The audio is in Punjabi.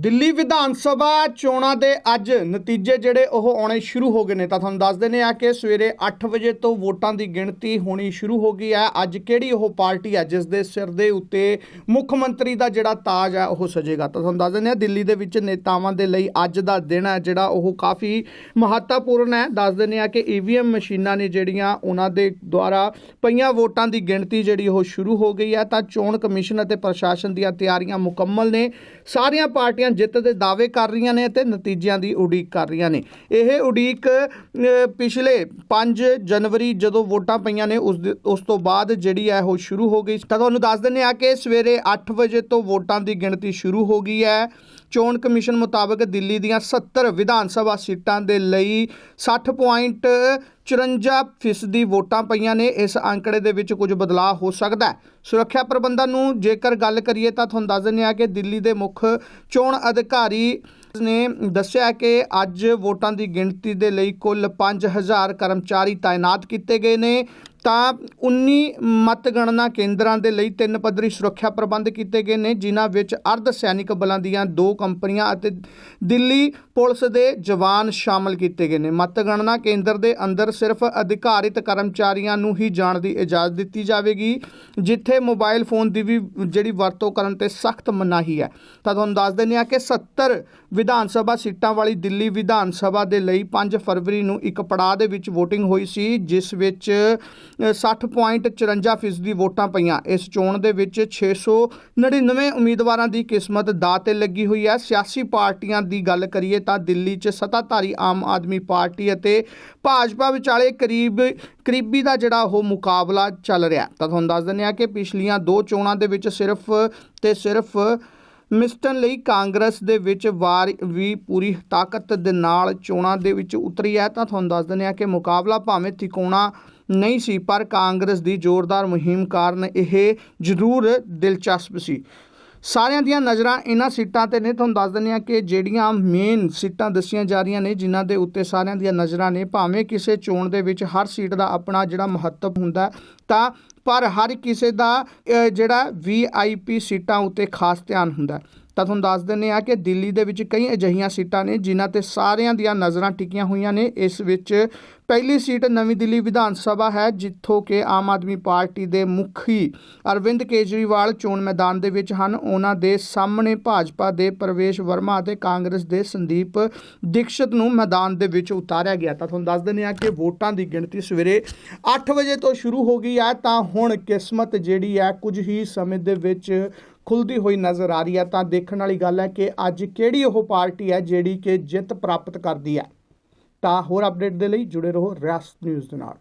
ਦਿੱਲੀ ਵਿਧਾਨ ਸਭਾ ਚੋਣਾਂ ਦੇ ਅੱਜ ਨਤੀਜੇ ਜਿਹੜੇ ਉਹ ਆਉਣੇ ਸ਼ੁਰੂ ਹੋ ਗਏ ਨੇ। ਤਾਂ ਤੁਹਾਨੂੰ ਦੱਸ ਦਿੰਦੇ ਆ ਕਿ ਸਵੇਰੇ 8 ਵਜੇ ਤੋਂ ਵੋਟਾਂ ਦੀ ਗਿਣਤੀ ਹੋਣੀ ਸ਼ੁਰੂ ਹੋ ਗਈ ਹੈ। ਅੱਜ ਕਿਹੜੀ ਉਹ ਪਾਰਟੀ ਹੈ ਜਿਸ ਦੇ ਸਿਰ ਦੇ ਉੱਤੇ ਮੁੱਖ ਮੰਤਰੀ ਦਾ ਜਿਹੜਾ ਤਾਜ ਹੈ, ਉਹ ਸਜੇਗਾ। ਤਾਂ ਤੁਹਾਨੂੰ ਦੱਸ ਦਿੰਦੇ ਆ ਦਿੱਲੀ ਦੇ ਵਿੱਚ ਨੇਤਾਵਾਂ ਦੇ ਲਈ ਅੱਜ ਦਾ ਦਿਨ ਹੈ, ਜਿਹੜਾ ਉਹ ਕਾਫੀ ਮਹੱਤਵਪੂਰਨ ਹੈ। ਦੱਸ ਦਿੰਦੇ ਆ ਕਿ ਈਵੀਐਮ ਮਸ਼ੀਨਾਂ ਨੇ ਜਿਹੜੀਆਂ ਉਹਨਾਂ ਦੇ ਦੁਆਰਾ ਪਈਆਂ ਵੋਟਾਂ ਦੀ ਗਿਣਤੀ ਜਿਹੜੀ ਉਹ ਸ਼ੁਰੂ ਹੋ ਗਈ ਹੈ। ਤਾਂ ਚੋਣ ਕਮਿਸ਼ਨ ਅਤੇ ਪ੍ਰਸ਼ਾਸਨ ਦੀਆਂ ਤਿਆਰੀਆਂ ਮੁਕੰਮਲ ਨੇ। ਸਾਰੀਆਂ ਪਾਰਟੀਆਂ ਪਾਰਟੀਆਂ ਜਿੱਤ ਦੇ ਦਾਅਵੇ ਕਰ ਰਹੀਆਂ ਨੇ ਅਤੇ ਨਤੀਜਿਆਂ ਦੀ ਉਡੀਕ ਕਰ ਰਹੀਆਂ ਨੇ। ਇਹ ਉਡੀਕ ਪਿਛਲੇ 5 ਜਨਵਰੀ ਜਦੋਂ ਵੋਟਾਂ ਪਈਆਂ ਨੇ, ਉਸ ਉਸ ਤੋਂ ਬਾਅਦ ਜਿਹੜੀ ਹੈ ਉਹ ਸ਼ੁਰੂ ਹੋ ਗਈ। ਤਾਂ ਤੁਹਾਨੂੰ ਦੱਸ ਦਿੰਨੇ ਆ ਕਿ ਸਵੇਰੇ 8 ਵਜੇ ਤੋਂ ਵੋਟਾਂ ਦੀ ਗਿਣਤੀ ਸ਼ੁਰੂ ਹੋ ਗਈ ਹੈ। ਚੋਣ ਕਮਿਸ਼ਨ ਮੁਤਾਬਕ ਦਿੱਲੀ ਦੀਆਂ 70 ਵਿਧਾਨ ਸਭਾ ਸੀਟਾਂ ਦੇ ਲਈ 60 ਪੁਆਇੰਟ 54% ਵੋਟਾਂ ਪਈਆਂ ਨੇ। ਇਸ ਅੰਕੜੇ ਦੇ ਵਿੱਚ ਕੁਝ ਬਦਲਾਅ ਹੋ ਸਕਦਾ ਹੈ। ਸੁਰੱਖਿਆ ਪ੍ਰਬੰਧਾਂ ਨੂੰ ਜੇਕਰ ਗੱਲ ਕਰੀਏ ਤਾਂ ਤੁਹਾਨੂੰ ਦੱਸ ਦਿੰਦੇ ਆ ਕਿ ਦਿੱਲੀ ਦੇ ਮੁੱਖ ਚੋਣ ਅਧਿਕਾਰੀ ਨੇ ਦੱਸਿਆ ਕਿ ਅੱਜ ਵੋਟਾਂ ਦੀ ਗਿਣਤੀ ਦੇ ਲਈ ਕੁੱਲ 5000 ਕਰਮਚਾਰੀ ਤਾਇਨਾਤ ਕੀਤੇ ਗਏ ਨੇ। ਤਾਂ 19 ਮਤਗਣਨਾ ਕੇਂਦਰਾਂ ਦੇ ਲਈ ਤਿੰਨ ਪੱਧਰੀ ਸੁਰੱਖਿਆ ਪ੍ਰਬੰਧ ਕੀਤੇ ਗਏ ਨੇ, ਜਿਨ੍ਹਾਂ ਵਿੱਚ ਅਰਧ ਸੈਨਿਕ ਬਲਾਂ ਦੀਆਂ ਦੋ ਕੰਪਨੀਆਂ ਅਤੇ ਦਿੱਲੀ ਪੁਲਿਸ ਦੇ ਜਵਾਨ ਸ਼ਾਮਲ ਕੀਤੇ ਗਏ ਨੇ। ਮਤਗਣਨਾ ਕੇਂਦਰ ਦੇ ਅੰਦਰ ਸਿਰਫ ਅਧਿਕਾਰਿਤ ਕਰਮਚਾਰੀਆਂ ਨੂੰ ਹੀ ਜਾਣ ਦੀ ਇਜਾਜ਼ਤ ਦਿੱਤੀ ਜਾਵੇਗੀ, ਜਿੱਥੇ ਮੋਬਾਈਲ ਫੋਨ ਦੀ ਵੀ ਜਿਹੜੀ ਵਰਤੋਂ ਕਰਨ ਤੇ ਸਖਤ ਮਨਾਹੀ ਹੈ। ਤਾਂ ਤੁਹਾਨੂੰ ਦੱਸ ਦਿੰਦੇ ਹਾਂ ਕਿ 70 ਵਿਧਾਨ ਸਭਾ ਸੀਟਾਂ ਵਾਲੀ ਦਿੱਲੀ ਵਿਧਾਨ ਸਭਾ ਦੇ ਲਈ 5 ਫਰਵਰੀ ਨੂੰ ਇੱਕ ਪੜਾਅ ਦੇ ਵਿੱਚ VOTING ਹੋਈ ਸੀ, ਜਿਸ ਵਿੱਚ 60.54% ਫੀਸਦੀ ਵੋਟਾਂ ਪਈਆਂ। ਇਸ ਚੋਣ ਦੇ ਵਿੱਚ 699 ਉਮੀਦਵਾਰਾਂ ਦੀ ਕਿਸਮਤ ਦਾ ਤੇ ਲੱਗੀ ਹੋਈ ਹੈ। ਸਿਆਸੀ ਪਾਰਟੀਆਂ ਦੀ ਗੱਲ ਕਰੀਏ ਤਾਂ ਦਿੱਲੀ 'ਚ ਸੱਤਾਧਾਰੀ ਆਮ ਆਦਮੀ ਪਾਰਟੀ ਅਤੇ ਭਾਜਪਾ ਵਿਚਾਲੇ ਕਰੀਬ, ਕਰੀਬੀ ਦਾ ਜਿਹੜਾ ਉਹ ਮੁਕਾਬਲਾ ਚੱਲ ਰਿਹਾ ਤਾਂ ਤੁਹਾਨੂੰ ਦੱਸ ਦਿੰਦੇ ਹਾਂ ਕਿ ਪਿਛਲੀਆਂ ਦੋ ਚੋਣਾਂ ਦੇ ਵਿੱਚ ਸਿਰਫ ਤੇ ਸਿਰਫ ਮਿਸਟਨ ਲਈ ਕਾਂਗਰਸ ਦੇ ਵਿੱਚ ਵਾਰ ਵੀ ਪੂਰੀ ਤਾਕਤ ਦੇ ਨਾਲ ਚੋਣਾਂ ਦੇ ਵਿੱਚ ਉਤਰੀ ਹੈ। ਤਾਂ ਤੁਹਾਨੂੰ ਦੱਸ ਦਿੰਦੇ ਹਾਂ ਕਿ ਮੁਕਾਬਲਾ ਭਾਵੇਂ ਤਿਕੋਣਾ ਨਹੀਂ ਸੀ, ਪਰ ਕਾਂਗਰਸ ਦੀ ਜ਼ੋਰਦਾਰ ਮੁਹਿੰਮ ਕਾਰਨ ਇਹ ਜ਼ਰੂਰ ਦਿਲਚਸਪ ਸੀ। ਸਾਰਿਆਂ ਦੀਆਂ ਨਜ਼ਰਾਂ ਇਹਨਾਂ ਸੀਟਾਂ ਤੇ ਨੇ। ਤੁਹਾਨੂੰ ਦੱਸ ਦਿੰਦੇ ਹਾਂ ਕਿ ਜਿਹੜੀਆਂ ਮੇਨ ਸੀਟਾਂ ਦੱਸੀਆਂ ਜਾ ਰਹੀਆਂ ਨੇ, ਜਿਨ੍ਹਾਂ ਦੇ ਉੱਤੇ ਸਾਰਿਆਂ ਦੀਆਂ ਨਜ਼ਰਾਂ ਨੇ। ਭਾਵੇਂ ਕਿਸੇ ਚੋਣ ਦੇ ਵਿੱਚ ਹਰ ਸੀਟ ਦਾ ਆਪਣਾ ਜਿਹੜਾ ਮਹੱਤਵ ਹੁੰਦਾ, ਤਾਂ ਪਰ ਹਰ ਕਿਸੇ ਦਾ ਅ, ਜਿਹੜਾ ਵੀਆਈਪੀ ਸੀਟਾਂ ਉੱਤੇ ਖਾਸ ਧਿਆਨ ਹੁੰਦਾ ਤਾਂ ਤੁਹਾਨੂੰ ਦੱਸ ਦਿੰਦੇ ਆ ਕਿ ਦਿੱਲੀ ਦੇ ਵਿੱਚ ਕਈ ਅਜਿਹੀਆਂ ਸੀਟਾਂ ਨੇ ਜਿਨ੍ਹਾਂ ਤੇ ਸਾਰਿਆਂ ਦੀਆਂ ਨਜ਼ਰਾਂ ਟਿਕੀਆਂ ਹੋਈਆਂ ਨੇ। ਇਸ ਵਿੱਚ ਪਹਿਲੀ ਸੀਟ ਨਵੀਂ ਦਿੱਲੀ ਵਿਧਾਨ ਸਭਾ ਹੈ ਜਿੱਥੋਂ ਕਿ ਆਮ ਆਦਮੀ ਪਾਰਟੀ ਦੇ ਮੁਖੀ ਅਰਵਿੰਦ ਕੇਜਰੀਵਾਲ ਚੋਣ ਮੈਦਾਨ ਦੇ ਵਿੱਚ ਹਨ। ਉਹਨਾਂ ਦੇ ਸਾਹਮਣੇ ਭਾਜਪਾ ਦੇ ਪ੍ਰਵੇਸ਼ ਵਰਮਾ ਅਤੇ ਕਾਂਗਰਸ ਦੇ ਸੰਦੀਪ ਦੀਕਸ਼ਤ ਨੂੰ ਮੈਦਾਨ ਦੇ ਵਿੱਚ ਉਤਾਰਿਆ ਗਿਆ। ਤਾਂ ਤੁਹਾਨੂੰ ਦੱਸ ਦਿੰਦੇ ਆ ਕਿ ਵੋਟਾਂ ਦੀ ਗਿਣਤੀ ਸਵੇਰੇ 8 ਵਜੇ ਤੋਂ ਸ਼ੁਰੂ ਹੋ ਗਈ ਹੈ। ਤਾਂ ਹੁਣ ਕਿਸਮਤ ਜਿਹੜੀ ਹੈ, ਕੁਝ ਹੀ ਸਮੇਂ ਦੇ ਵਿੱਚ ਖੁੱਲਦੀ ਹੋਈ ਨਜ਼ਰ ਆ ਰਹੀ ਹੈ। ਤਾਂ ਦੇਖਣ ਵਾਲੀ ਗੱਲ ਹੈ ਕਿ ਅੱਜ ਕਿਹੜੀ ਉਹ ਪਾਰਟੀ ਹੈ ਜਿਹੜੀ ਕਿ ਜਿੱਤ ਪ੍ਰਾਪਤ ਕਰਦੀ ਹੈ। ਤਾਂ ਹੋਰ ਅਪਡੇਟ ਦੇ ਲਈ ਜੁੜੇ ਰਹੋ ਰਿਆਸਤ ਨਿਊਜ਼ ਦੇ ਨਾਲ।